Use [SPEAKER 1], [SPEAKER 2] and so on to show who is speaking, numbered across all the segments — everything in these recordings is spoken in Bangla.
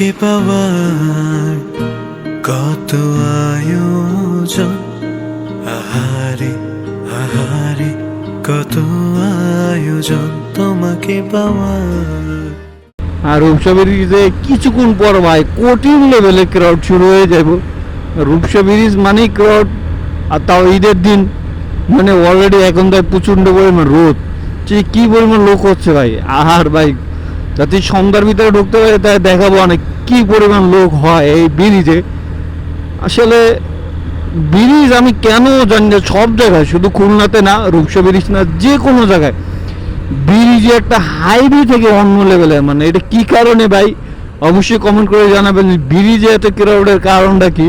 [SPEAKER 1] তোমাকে পাওয়ার কত আয়োজন আহারে আহারে কত আয়োজন তোমাকে পাওয়ার
[SPEAKER 2] আর রূপসা ব্রিজে কিছুক্ষণ পর ভাই কঠিন লেভেলে ক্রাউড শুরু হয়ে যাব রূপসা ব্রিজ মানেই ক্রাউড আর তাও ঈদের দিন। মানে অলরেডি এখন তো প্রচণ্ড পরিমাণ রোদ। যে কী পরিমাণ লোক হচ্ছে ভাই? আহার ভাই যাতে সন্ধ্যার ভিতরে ঢুকতে পারে তাই দেখাবো অনেক কী পরিমাণ লোক হয় এই ব্রিজে। আসলে ব্রিজ আমি কেন জানি না, সব জায়গায়, শুধু খুলনাতে না, রূপসা ব্রিজ না, যে কোনো জায়গায়। ব্রিজে একটা হাইওয়ে থেকে অন্য লেভেলে মানে এটা কি কারণে ভাই? অবশ্যই কমেন্ট করে জানাবেন, ব্রিজে এত ক্রাউডের কারণটা কি?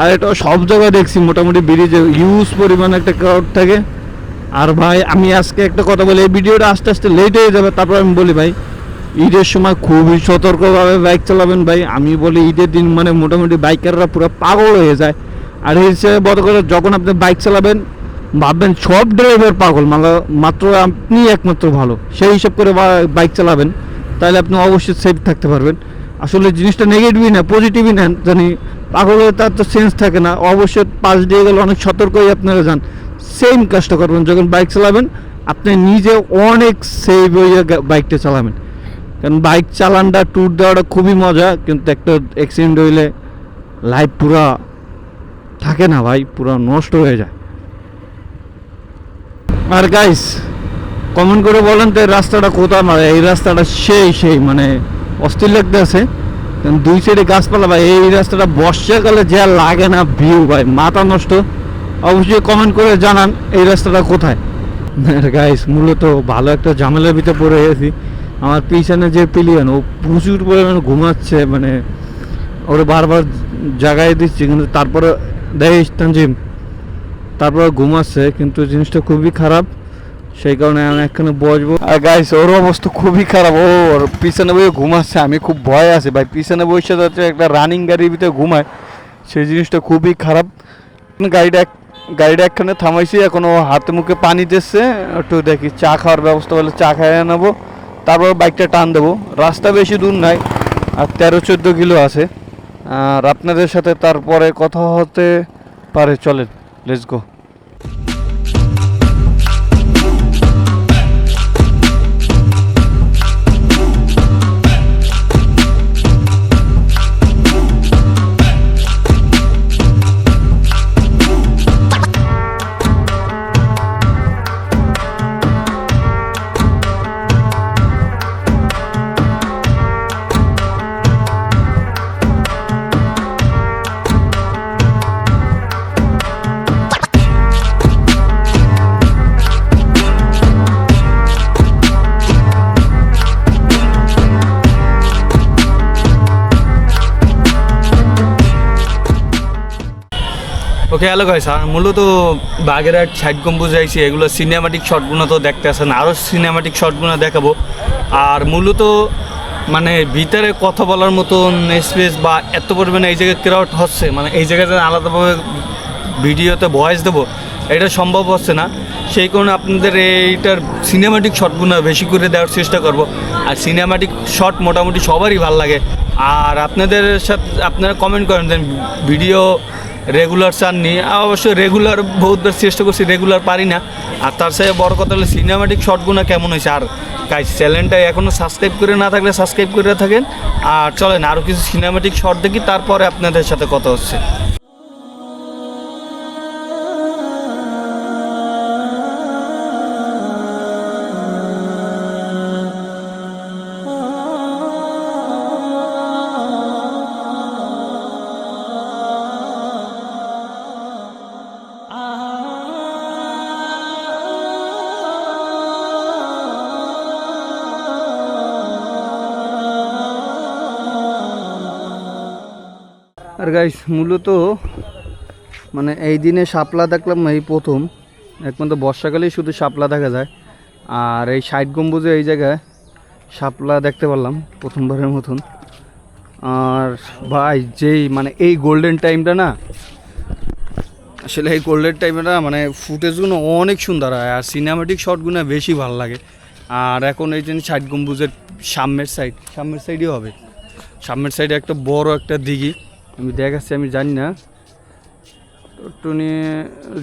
[SPEAKER 2] আর এটা সব জায়গায় দেখছি, মোটামুটি ব্রিজে হিউজ পরিমাণে একটা ক্রাউড থাকে। আর ভাই, আমি আজকে একটা কথা বলি, এই ভিডিওটা আস্তে আস্তে লেট হয়ে যাবে, তারপর আমি বলি ভাই ঈদের সময় খুবই সতর্কভাবে বাইক চালাবেন ভাই। আমি বলি ঈদের দিন মানে মোটামুটি বাইকাররা পুরো পাগল হয়ে যায়। আর এই হিসেবে বড় করে যখন আপনি বাইক চালাবেন, ভাববেন সব ড্রাইভার পাগল মানে মাত্র আপনি একমাত্র ভালো। সেই হিসাব করে বাইক চালাবেন। তাহলে আপনি অবশ্যই সেফ থাকতে পারবেন। আসলে জিনিসটা নেগেটিভই না পজিটিভই নেন জানি। পাগল তার তো সেন্স থাকে না। অবশ্যই পাশ দিয়ে গেলে অনেক সতর্কই আপনারা যান। সেম কাজটা করবেন, যখন বাইক চালাবেন, আপনি নিজে অনেক সেভ হয়ে বাইকটা চালাবেন। কারণ বাইক চালানটা ট্যুর দেওয়াটা খুবই মজা, কিন্তু একটা অ্যাক্সিডেন্ট হইলে লাইফ পুরা থাকে না ভাই, পুরো নষ্ট হয়ে যায়। আর গাইস কমেন্ট করে বলেন তো রাস্তাটা কোথায় মানে এই রাস্তাটা সেই সেই মানে অস্থির লাগতে আছে দুই সাইডে গাছপালা ভাই, এই রাস্তাটা বর্ষাকালে যা লাগে না ভিউ ভাই, মাথা নষ্ট। অবশ্যই কমেন্ট করে জানান এই রাস্তাটা কোথায়। গাইস মূলত ভালো একটা ঝামেলার ভিতরে পড়ে গেছি। আমার পিছনে যে পিলিয়ন ও প্রচুর পরিমাণে ঘুমাচ্ছে মানে ওরে বারবার জাগায় দিচ্ছি, কিন্তু তারপরে দেখিস তানজিম তারপর ঘুমাচ্ছে, কিন্তু জিনিসটা খুবই খারাপ, সেই কারণে আমি এখানে বসবো। আর গাইস ওর অবস্থা খুবই খারাপ, ও ওর পিছনে বসে ঘুমাচ্ছে, আমি খুব ভয় আছি। ভাই, পিছনে বসে যাচ্ছে একটা রানিং গাড়ির ভিতরে ঘুমায়, সেই জিনিসটা খুবই খারাপ। গাড়িটা গাড়িটা একখানে থামাইছি, এখন ও হাতে মুখে পানি দিচ্ছে, একটু দেখি, চা খাওয়ার ব্যবস্থা হলে চা খাইয়ে নেব। তারপর বাইকটা টান দেবো। রাস্তা বেশি দূর নাই, আর তেরো চোদ্দ কিলো আছে। আর আপনাদের সাথে তারপরে কথা হতে পারে, চলেন let's go
[SPEAKER 3] okay hello sir. মূলত বাগেরহাট, সাইড গম্বুজ আইছি, এগুলো সিনেমাটিক শটগুলো তো দেখতে আসেন আরও সিনেমাটিক শটগুলো দেখাবো। আর মূলত মানে ভিতরে কথা বলার মতন স্পেস বা এত পরিমাণে এই জায়গায় ক্রাউড হচ্ছে মানে এই জায়গাতে আলাদাভাবে ভিডিওতে ভয়েস দেবো, এটা সম্ভব হচ্ছে না। সেই কারণে আপনাদের এইটার সিনেমাটিক শটগুলো বেশি করে দেওয়ার চেষ্টা করব। আর সিনেমাটিক শট মোটামুটি সবারই ভালো লাগে। আর আপনাদের সাথে, আপনারা কমেন্ট করেন ভিডিও রেগুলার চাননি। অবশ্য রেগুলার বহুতবার চেষ্টা করছি রেগুলার পারি না। আর তার সাথে বড় কথা হলো সিনেমাটিক শটগুনা কেমন হয়েছে? আর তাই চ্যানেলটা এখনও সাবস্ক্রাইব করে না থাকলে সাবস্ক্রাইব করে থাকেন। আর চলেন আরও কিছু সিনেমাটিক শট দেখি, তারপরে আপনাদের সাথে কথা হচ্ছে।
[SPEAKER 2] আর গাইস মূলত মানে এই দিনে শাপলা দেখলাম এই প্রথম। একমাত্র বর্ষাকালেই শুধু শাপলা দেখা যায়। আর এই সাইড গম্বুজে এই জায়গায় শাপলা দেখতে পারলাম প্রথমবারের মতন। আর ভাই, যেই মানে এই গোল্ডেন টাইমটা না, আসলে এই গোল্ডেন টাইমটা মানে ফুটেজগুলো অনেক সুন্দর হয়, আর সিনেমাটিক শটগুলো বেশি ভালো লাগে। আর এখন এই যে সাইড গম্বুজের সামনের সাইড সামনের সাইডই হবে। সামনের সাইডে একটা বড় একটা দিঘি। আমি দেখাচ্ছি আমি জানি না। একটু নিয়ে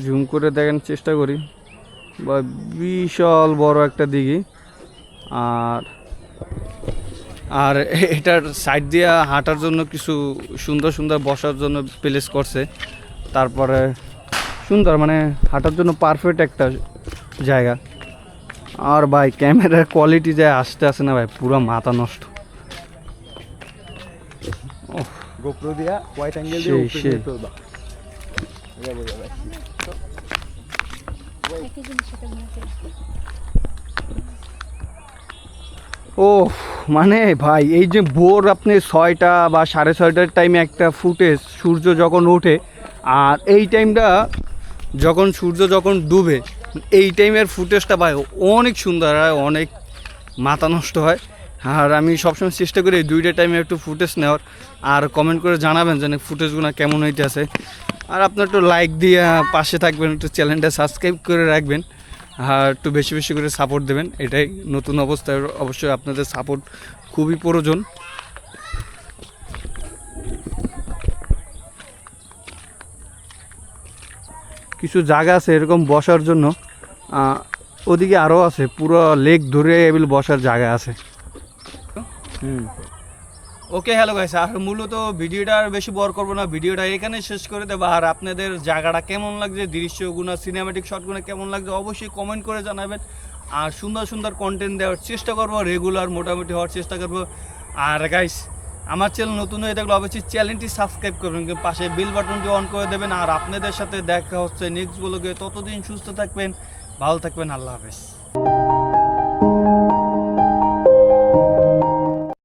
[SPEAKER 2] জুম করে দেখানোর চেষ্টা করি। বা বিশাল বড় একটা দিঘি। আর আর এটার সাইড দিয়ে হাঁটার জন্য কিছু সুন্দর সুন্দর বসার জন্য প্লেস করছে। তারপরে সুন্দর মানে হাঁটার জন্য পারফেক্ট একটা জায়গা। আর ভাই ক্যামেরার কোয়ালিটি যা আসতে আসে না ভাই, পুরো মাথা নষ্ট।
[SPEAKER 3] গোপ্রো দিয়া হোয়াইট অ্যাঙ্গেল
[SPEAKER 2] দিয়ে উপরে নিয়ে
[SPEAKER 3] তুলবা
[SPEAKER 4] এটা।
[SPEAKER 2] ও মানে ভাই এই যে ভোর আপনি ছয়টা বা সাড়ে ছয়টার টাইমে একটা ফুটেজ সূর্য যখন ওঠে আর এই টাইমটা যখন সূর্য যখন ডুবে এই টাইমের ফুটেজটা ভাই অনেক সুন্দর হয় অনেক মাথা নষ্ট হয়। আর আমি সবসময় চেষ্টা করি দুইটা টাইমে একটু ফুটেজ নেওয়ার। আর কমেন্ট করে জানাবেন যে ফুটেজগুলো কেমন হইতেছে। আর আপনার একটু লাইক দিয়ে পাশে থাকবেন, একটু চ্যানেলটা সাবস্ক্রাইব করে রাখবেন। আর একটু বেশি বেশি করে সাপোর্ট দেবেন, এটাই নতুন অবস্থায় অবশ্যই আপনাদের সাপোর্ট খুবই প্রয়োজন। কিছু জায়গা আছে এরকম বসার জন্য। ওদিকে আরও আছে, পুরো লেক ধরে এবিল বসার জায়গা আছে। ওকে হ্যালো গাইস আর মূলত ভিডিওটা আর বেশি বড় করব না, ভিডিওটা এখানে শেষ করে দেবো। আর আপনাদের জায়গাটা কেমন লাগছে, দৃশ্যগুলো সিনেমাটিক শটগুলো কেমন লাগছে, অবশ্যই কমেন্ট করে জানাবেন। আর সুন্দর সুন্দর কন্টেন্ট দেওয়ার চেষ্টা করব রেগুলার মোটামুটি হওয়ার চেষ্টা করব। আর গাইস আমার চ্যানেল নতুন হয়ে থাকলে অবশ্যই চ্যানেলটি সাবস্ক্রাইব করবেন পাশে বিল বাটনটি অন করে দেবেন। আর আপনাদের সাথে দেখা হচ্ছে নেক্সট ব্লগে ততদিন সুস্থ থাকবেন, ভালো থাকবেন, আল্লাহ হাফেজ।